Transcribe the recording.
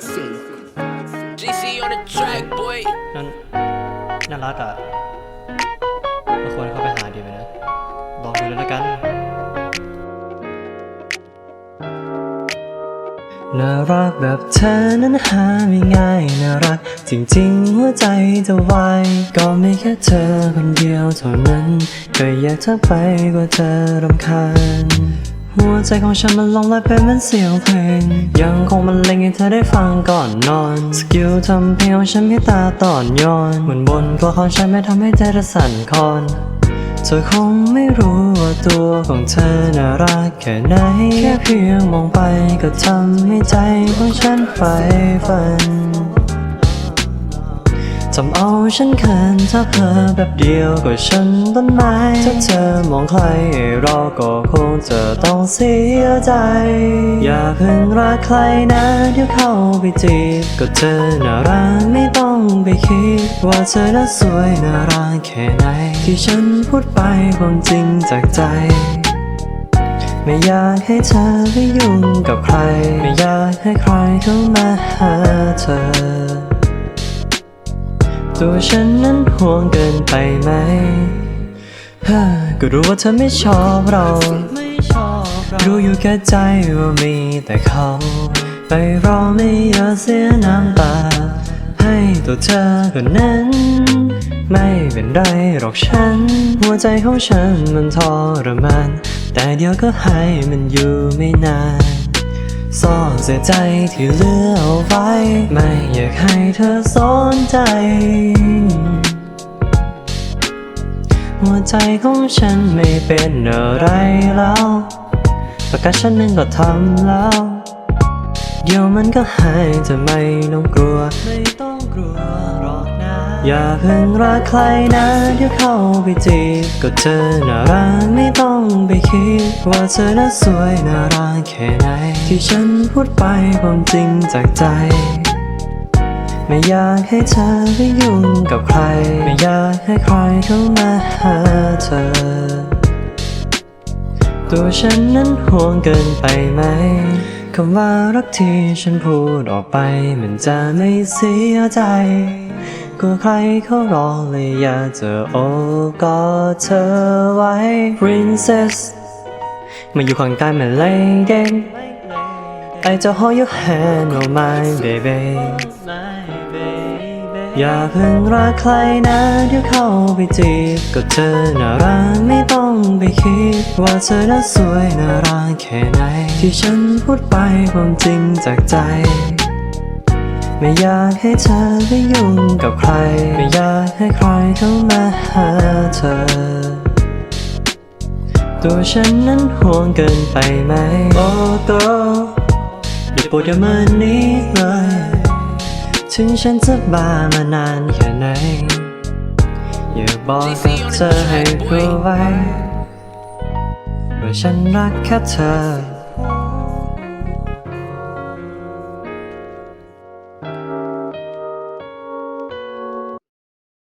GC on the track boy นั่นน่ารักอะเราควรเข้าไปหาดีไหมนะ ลองดูเลยละกัน น่ารักแบบเธอนั้นหาไม่ง่าย น่ารักจริงๆหัวใจจะวายก็ไม่แค่เธอคนเดียวเท่านั้น ก็อยากทักไปกว่าเธอรำคาญ หัวใจของฉันมันลงไหลไปเหมือนเสียงเพลง ยังคงมันเล่งให้เธอได้ฟังก่อนนอน สกิลทำเพลงของฉันไม่ตาตอนย้อนเหมือนบนตัวของฉันไม่ทำให้ใจระสั่นคลอนเธอคงไม่รู้ว่าตัวของเธอน่ารักแค่ไหน แค่เพียงมองไปก็ทำให้ใจของฉันใฝ่ฝัน ทำเอาฉันเขินถ้าเธอแบบเดียวก็ฉันต้นไม้ถ้าเธอมองใครเราก็คงจะต้องเสียใจ อย่าเพิ่งรักใครนะเดี๋ยวเข้าไปจีบก็เธอน่ารักไม่ต้องไปคิด ว่าเธอน่าสวยน่ารักแค่ไหน ที่ฉันพูดไปความจริงจากใจไม่อยากให้เธอไปยุ่งกับใคร ไม่อยากให้ใครเข้ามาหาเธอ ตัวฉันนั้นห่วงเกินไปไหมก็รู้ว่าเธอไม่ชอบเรา รู้อยู่แก่ใจว่ามีแต่เขา ไปรอไม่อยากเสียน้ำตา ให้ตัวเธอคนนั้น ไม่เป็นไรหรอกฉัน หัวใจของฉันมันทรมาน แต่เดี๋ยวก็หายมันอยู่ไม่นาน ซ่อนเสียใจที่เลือเอาไว้ ไม่อยากให้เธอสนใจ หัวใจของฉันไม่เป็นอะไรแล้วประกาศฉันนั้นก็ทำแล้ว เดี๋ยวมันก็หายจะไม่ต้องกลัว ไม่ต้องกลัวหรอก อย่าเพิ่งรักใครนะเดี๋ยวเข้าไปจีบก็เธอน่ารักไม่ต้องไปคิด ว่าเธอน่าสวยน่ารักแค่ไหน ที่ฉันพูดไปความจริงจากใจ ไม่อยากให้เธอไปยุ่งกับใคร ไม่อยากให้ใครเข้ามาหาเธอ ตัวฉันนั้นห่วงเกินไปไหมคำว่ารักที่ฉันพูดออกไป มันจะไม่เสียใจ กลัวใครเขารอเลยอยากจะโอบกอดเธอไว้ Princess มาอยู่ข้างกายมัน lady I just hold your hand oh my baby อย่าเพิ่งรักใครนะเดี๋ยวเข้าไปจีบก็เธอน่ารักไม่ต้องไปคิด ว่าเธอน่าสวยน่ารักแค่ไหน ที่ฉันพูดไปความจริงจากใจ ไม่อยากให้เธอไปยุ่งกับใคร ไม่อยากให้ใครเข้ามาหาเธอ ตัวฉันนั้นห่วงเกินไปไหม โอ้ตัวเดี๋ยวปวดอย่ามานี้เลย ถึงฉันจะบ้ามานานแค่ไหน อย่าบอกกับเธอให้รู้ไว้ว่าฉันรักแค่เธอ